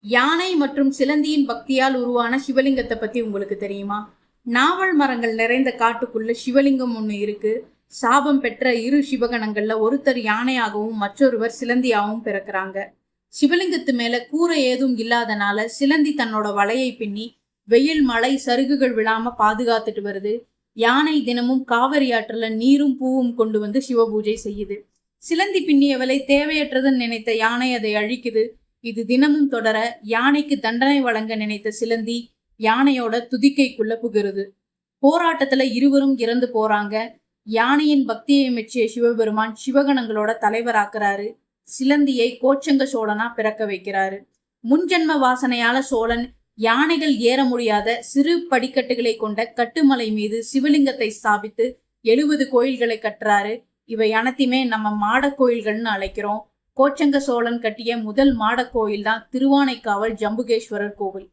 யானை மற்றும் சிலந்தியின் பக்தியால் உருவான சிவலிங்கத்தை பத்தி உங்களுக்கு தெரியுமா? நாவல் மரங்கள் நிறைந்த காட்டுக்குள்ள சிவலிங்கம் ஒன்று இருக்கு. சாபம் பெற்ற இரு சிவகணங்கள்ல ஒருத்தர் யானையாகவும் மற்றொருவர் சிலந்தியாகவும் பிறக்கிறாங்க. சிவலிங்கத்து மேல கூரை ஏதும் இல்லாதனால சிலந்தி தன்னோட வலையை பின்னி வெயில் மழை சருகுகள் விழாம பாதுகாத்துட்டு வருது. யானை தினமும் காவிரி ஆற்றுல நீரும் பூவும் கொண்டு வந்து சிவபூஜை செய்யுது. சிலந்தி பின்னியவளை தேவையற்றதுன்னு நினைத்த யானை அதை அழிக்குது. இது தினமும் தொடர யானைக்கு தண்டனை வழங்க நினைத்த சிலந்தி யானையோட துதிக்கைக்குள்ள புகிறது போராட்டத்துல இருவரும் இறந்து போறாங்க. யானையின் பக்தியை மெச்சிய சிவபெருமான் சிவகணங்களோட தலைவராக்குறாரு. சிலந்தியை கோச்சங்க சோழனா பிறக்க வைக்கிறாரு. முன்ஜென்ம வாசனையால சோழன் யானைகள் ஏற முடியாத சிறு படிக்கட்டுகளை கொண்ட கட்டுமலை மீது சிவலிங்கத்தை ஸ்தாபித்து எழுபது கோயில்களை கட்டுறாரு. இவை அனைத்தையுமே நம்ம மாட கோயில்கள்னு அழைக்கிறோம். கோச்சங்க சோழன் கட்டிய முதல் மாடக் கோயில் தான் திருவானைக்காவல் ஜம்புகேஸ்வரர் கோவில்.